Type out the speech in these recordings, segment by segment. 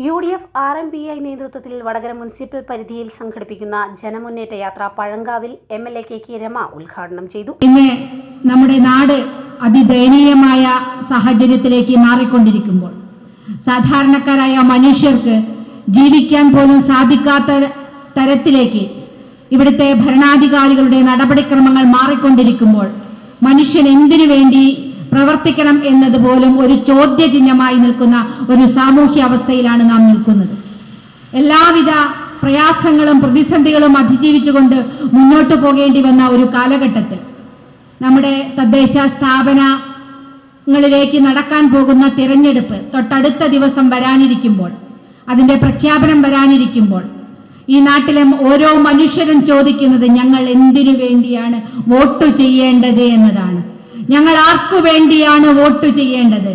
U D F R M P I നേതൃത്വത്തിൽ Vadakara municipal പരിധിയിൽ സംഘടിപ്പിക്കുന്ന ജനമുന്നേറ്റ യാത്ര പഴങ്കാവിൽ M L A K K Rama ഉദ്ഘാടനം ചെയ്തു. പിന്നെ നമ്മുടെ നാട് അതിദയനീയമായ സാഹചര്യത്തിലേക്ക് മാറിക്കൊണ്ടിരിക്കുമ്പോൾ സാധാരണക്കാരായ മനുഷ്യർക്ക് ജീവിക്കാൻ പോലും സാധിക്കാത്ത തരത്തിലേക്ക് ഇവിടുത്തെ ഭരണാധികാരികളുടെ നടപടിക്രമങ്ങൾ മാറിക്കൊണ്ടിരിക്കുമ്പോൾ മനുഷ്യൻ എന്തിനു വേണ്ടി പ്രവർത്തിക്കണം എന്നത് പോലും ഒരു ചോദ്യചിഹ്നമായി നിൽക്കുന്ന ഒരു സാമൂഹ്യ അവസ്ഥയിലാണ് നാം നിൽക്കുന്നത്. എല്ലാവിധ പ്രയാസങ്ങളും പ്രതിസന്ധികളും അതിജീവിച്ചുകൊണ്ട് മുന്നോട്ട് പോകേണ്ടി വന്ന ഒരു കാലഘട്ടത്തിൽ നമ്മുടെ തദ്ദേശ സ്ഥാപനങ്ങളിലേക്ക് നടക്കാൻ പോകുന്ന തിരഞ്ഞെടുപ്പ് തൊട്ടടുത്ത ദിവസം വരാനിരിക്കുമ്പോൾ അതിന്റെ പ്രഖ്യാപനം വരാനിരിക്കുമ്പോൾ ഈ നാട്ടിലെ ഓരോ മനുഷ്യരും ചോദിക്കുന്നത് ഞങ്ങൾ എന്തിനു വേണ്ടിയാണ് വോട്ട് ചെയ്യേണ്ടത് എന്നതാണ്. ഞങ്ങൾ ആർക്കു വേണ്ടിയാണ് വോട്ട് ചെയ്യേണ്ടത്?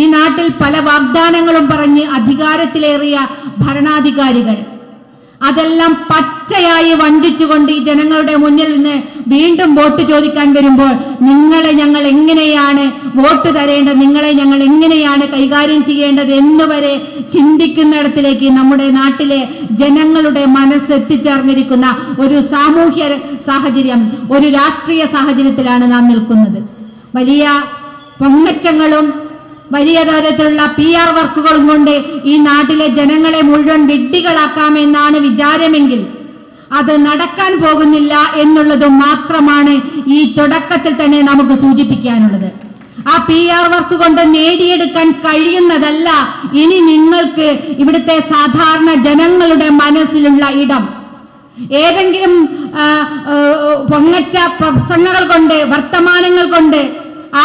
ഈ നാട്ടിൽ പല വാഗ്ദാനങ്ങളും പറഞ്ഞ് അധികാരത്തിലേറിയ ഭരണാധികാരികൾ. അതെല്ലാം പച്ചയായി വഞ്ചിച്ചുകൊണ്ട് ഈ ജനങ്ങളുടെ മുന്നിൽ നിന്ന് വീണ്ടും വോട്ട് ചോദിക്കാൻ വരുമ്പോൾ നിങ്ങളെ ഞങ്ങൾ എങ്ങനെയാണ് വോട്ട് തരേണ്ടത്? നിങ്ങളെ ഞങ്ങൾ എങ്ങനെയാണ് കൈകാര്യം ചെയ്യേണ്ടത് എന്നുവരെ ചിന്തിക്കുന്നിടത്തിലേക്ക് നമ്മുടെ നാട്ടിലെ ജനങ്ങളുടെ മനസ്സ് എത്തിച്ചേർന്നിരിക്കുന്ന ഒരു സാമൂഹ്യ സാഹചര്യം ഒരു രാഷ്ട്രീയ സാഹചര്യത്തിലാണ് നാം നിൽക്കുന്നത്. വലിയ പൊങ്ങച്ചങ്ങളും വലിയ തരത്തിലുള്ള പി ആർ വർക്കുകളും കൊണ്ട് ഈ നാട്ടിലെ ജനങ്ങളെ മുഴുവൻ വിഡ്ഢികളാക്കാമെന്നാണ് വിചാരമെങ്കിൽ അത് നടക്കാൻ പോകുന്നില്ല എന്നുള്ളത് മാത്രമാണ് ഈ തുടക്കത്തിൽ തന്നെ നമുക്ക് സൂചിപ്പിക്കാനുള്ളത്. ആ പി ആർ വർക്ക് കൊണ്ട് നേടിയെടുക്കാൻ കഴിയുന്നതല്ല ഇനി നിങ്ങൾക്ക് ഇവിടുത്തെ സാധാരണ ജനങ്ങളുടെ മനസ്സിലുള്ള ഇടം. ഏതെങ്കിലും പൊങ്ങച്ച പ്രസംഗങ്ങൾ കൊണ്ട് വർത്തമാനങ്ങൾ കൊണ്ട്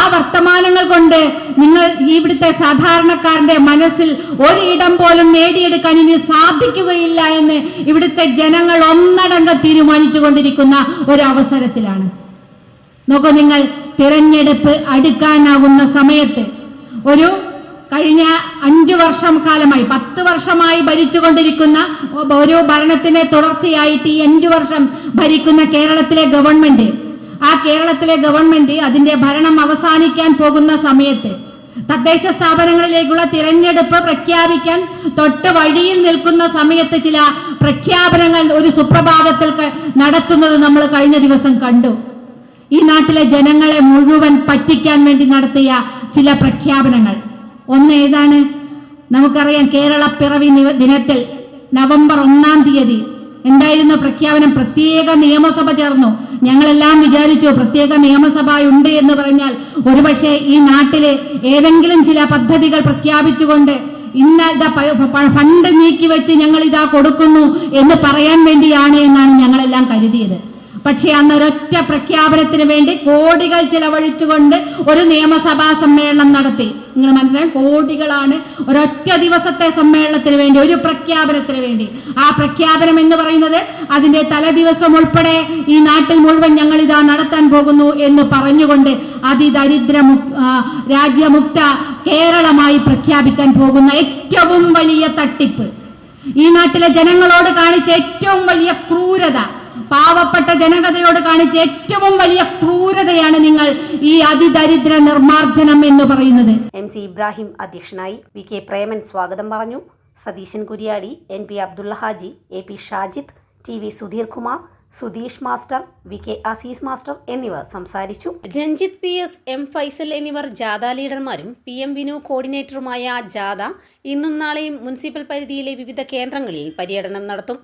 ആ വർത്തമാനങ്ങൾ കൊണ്ട് നിങ്ങൾ ഇവിടുത്തെ സാധാരണക്കാരന്റെ മനസ്സിൽ ഒരിടം പോലും നേടിയെടുക്കാൻ ഇനി സാധിക്കുകയില്ല എന്ന് ഇവിടുത്തെ ജനങ്ങൾ ഒന്നടങ്കം തീരുമാനിച്ചു കൊണ്ടിരിക്കുന്ന ഒരു അവസരത്തിലാണ് നോക്കൂ നിങ്ങൾ തിരഞ്ഞെടുപ്പ് അടുക്കാനാകുന്ന സമയത്ത് ഒരു കഴിഞ്ഞ അഞ്ചു വർഷം കാലമായി പത്ത് വർഷമായി ഭരിച്ചുകൊണ്ടിരിക്കുന്ന ഒരു ഭരണത്തിന്റെ തുടർച്ചയായിട്ട് ഈ അഞ്ചു വർഷം ഭരിക്കുന്ന കേരളത്തിലെ ഗവൺമെന്റ് ആ കേരളത്തിലെ ഗവൺമെന്റ് അതിന്റെ ഭരണം അവസാനിക്കാൻ പോകുന്ന സമയത്ത് തദ്ദേശ സ്ഥാപനങ്ങളിലേക്കുള്ള തിരഞ്ഞെടുപ്പ് പ്രഖ്യാപിക്കാൻ തൊട്ട് വഴിയിൽ നിൽക്കുന്ന സമയത്ത് ചില പ്രഖ്യാപനങ്ങൾ ഒരു സുപ്രഭാതത്തിൽ നടത്തുന്നത് നമ്മൾ കഴിഞ്ഞ ദിവസം കണ്ടു. ഈ നാട്ടിലെ ജനങ്ങളെ മുഴുവൻ പറ്റിക്കാൻ വേണ്ടി നടത്തിയ ചില പ്രഖ്യാപനങ്ങൾ. ഒന്ന് ഏതാണ്? നമുക്കറിയാം കേരള പിറവി ദിനത്തിൽ നവംബർ ഒന്നാം തീയതി. എന്തായിരുന്നു പ്രഖ്യാപനം? പ്രത്യേക നിയമസഭ ചേർന്നു. ഞങ്ങളെല്ലാം വിചാരിച്ചു പ്രത്യേക നിയമസഭ ഉണ്ട് എന്ന് പറഞ്ഞാൽ ഒരുപക്ഷെ ഈ നാട്ടിലെ ഏതെങ്കിലും ചില പദ്ധതികൾ പ്രഖ്യാപിച്ചുകൊണ്ട് ഇന്ന ഫണ്ട് നീക്കി വെച്ച് ഞങ്ങൾ ഇതാ കൊടുക്കുന്നു എന്ന് പറയാൻ വേണ്ടിയാണ് എന്നാണ് ഞങ്ങളെല്ലാം കരുതിയത്. പക്ഷേ അന്ന് ഒരൊറ്റ പ്രഖ്യാപനത്തിന് വേണ്ടി കോടികൾ ചിലവഴിച്ചുകൊണ്ട് ഒരു നിയമസഭാ സമ്മേളനം നടത്തി. നിങ്ങൾ മനസ്സിലായി? കോടികളാണ് ഒരൊറ്റ ദിവസത്തെ സമ്മേളനത്തിന് വേണ്ടി ഒരു പ്രഖ്യാപനത്തിന് വേണ്ടി. ആ പ്രഖ്യാപനം എന്ന് പറയുന്നത് അതിന്റെ തലദിവസം ഉൾപ്പെടെ ഈ നാട്ടിൽ മുഴുവൻ ഞങ്ങൾ ഇതാ നടത്താൻ പോകുന്നു എന്ന് പറഞ്ഞുകൊണ്ട് അതിദരിദ്ര രാജ്യമുക്ത കേരളമായി പ്രഖ്യാപിക്കാൻ പോകുന്ന ഏറ്റവും വലിയ തട്ടിപ്പ്. ഈ നാട്ടിലെ ജനങ്ങളോട് കാണിച്ച ഏറ്റവും വലിയ ക്രൂരത പാവപ്പെട്ട ജനകതയോട് കാണിച്ച ഏറ്റവും വലിയ ക്രൂരതയാണ് നിങ്ങൾ ഈ അതിദരിദ്ര നിർമാർജനം എന്ന് പറയുന്നത്. എം സി ഇബ്രാഹിം അധ്യക്ഷനായി വി കെ പ്രേമൻ സ്വാഗതം പറഞ്ഞു. Satheeshan Kuriyadi N P Abdulla Haji A P Shajid T V Sudheer Kumar Sudheesh master V K Azeez master എന്നിവർ സംസാരിച്ചു. Ranjith P S M Faisal എന്നിവർ ജാഥ ലീഡർമാരും പി എം വിനു കോർഡിനേറ്ററുമായ ജാഥ ഇന്നും നാളെയും മുനിസിപ്പൽ പരിധിയിലെ വിവിധ കേന്ദ്രങ്ങളിൽ പര്യടനം നടത്തും.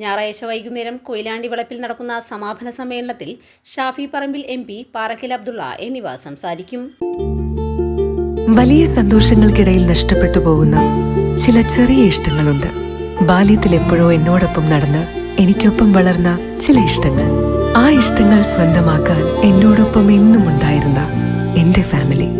ഞായറാഴ്ച വൈകുന്നേരം കൊയിലാണ്ടി വളപ്പിൽ നടക്കുന്ന സമാപന സമ്മേളനത്തിൽ ഷാഫി പറമ്പിൽ എം പി പാറക്കൽ അബ്ദുള്ള എന്നിവ സംസാരിക്കും. വലിയ സന്തോഷങ്ങൾക്കിടയിൽ നഷ്ടപ്പെട്ടു പോകുന്ന ചില ചെറിയ ഇഷ്ടങ്ങളുണ്ട്. ബാല്യത്തിൽ എപ്പോഴോ എന്നോടൊപ്പം നടന്ന് എനിക്കൊപ്പം വളർന്ന ചില ഇഷ്ടങ്ങൾ. ആ ഇഷ്ടങ്ങൾ സ്വന്തമാക്കാൻ എന്നോടൊപ്പം എന്നും ഉണ്ടായിരുന്ന എന്റെ ഫാമിലി.